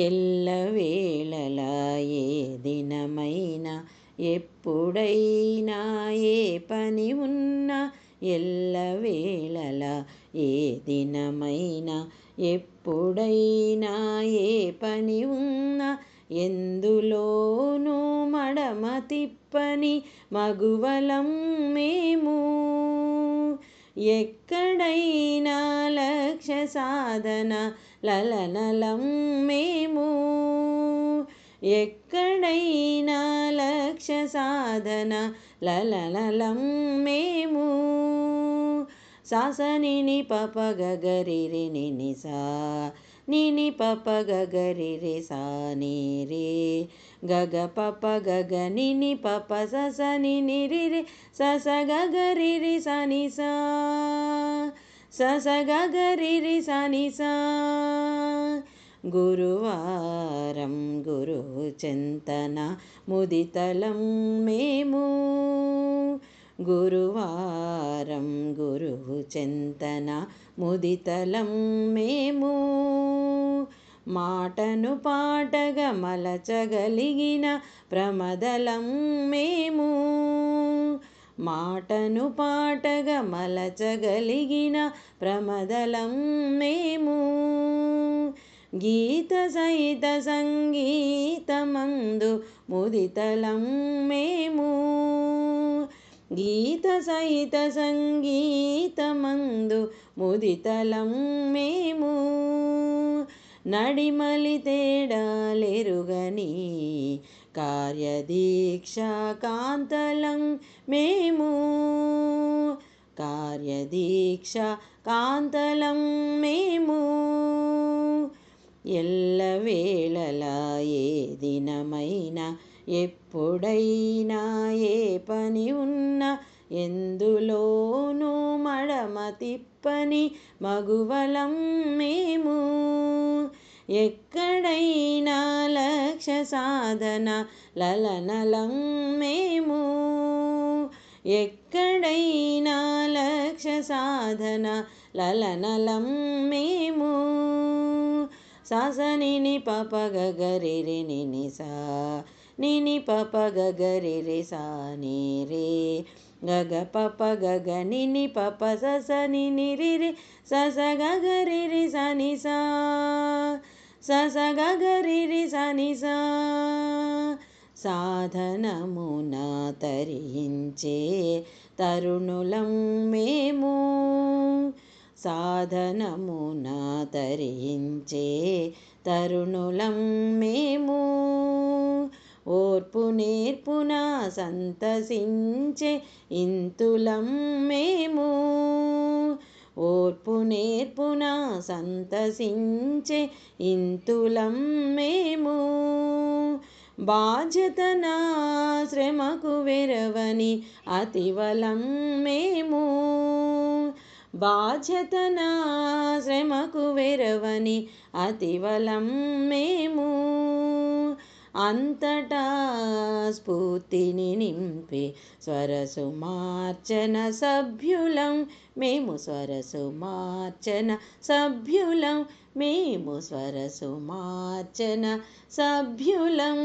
ఎల్లవేళలా ఏ దినమైనా ఎప్పుడైనా ఏ పని ఉన్నా ఎల్లవేళలా ఏ దినమైనా ఎప్పుడైనా ఏ పని ఉన్నా ఎందులోనూ మడమ తిప్పని మగువలం మేము ఎక్కడైనా లక్ష్య సాధన లలనలం మేము. ఎక్కడైనా లక్ష్య సాధన లలనలం మేము. సాసనిని పప గగరి సా నిని పప గగరి రే సా ని గగ పప గగ నిని పప ససని నిని రి సస గగరి రి సా. స సస రి స సా గురువారం గురు చింతన ముదితలం మేము. గురువారం గురు చింతన ముదితలం మేము. మాటను పాటగా మలచగలిగిన ప్రమదలం మేము. మాటను పాటగా మలచగలిగిన ప్రమదలం మేము. గీత సహిత సంగీతమందు ముదితలం మేము. గీత సహిత సంగీతమందు ముదితలం మేము. నడిమలి తేడాలెరుగని కార్యదీక్ష కాంతలం మేము. కార్యదీక్ష కాంతలం మేము. ఎల్లవేళలా ఏ దినమైనా ఎప్పుడైనా ఏ పని ఉన్నా ఎందులోనూ మడమ తిప్పని మగువలం మేము. ఎక్కడైనా లక్ష్య సాధన లలనలం మేము ఎక్కడైనా లక్ష్య సాధన లలనలం మేము సాసనిని పప గగరి నిని సా నిని పప గగరి సా ని రే. గగ పప గగ నిని పప సస నిని రి రి సస గగరి రి స ని సా. సస గగరి రి స ని సా. సాధనమున తరించే తరుణులం మేము. సాధనమున తరించే తరుణులం మేము. ఓర్పు నేర్పున సంతసించే ఇంతులం మేము. ఓర్పు నేర్పున సంతసించే ఇంతులం మేము. బాధ్యతనా శ్రమకు వెరవని అతివలం మేము. బాధ్యతనా శ్రమకు వెరవని అతివలం మేము. అంతటా స్ఫూర్తిని నింపే స్వరసు మార్చన సభ్యులం మేము స్వరసు మార్చన సభ్యులం మేము స్వరసు మార్చన సభ్యులం.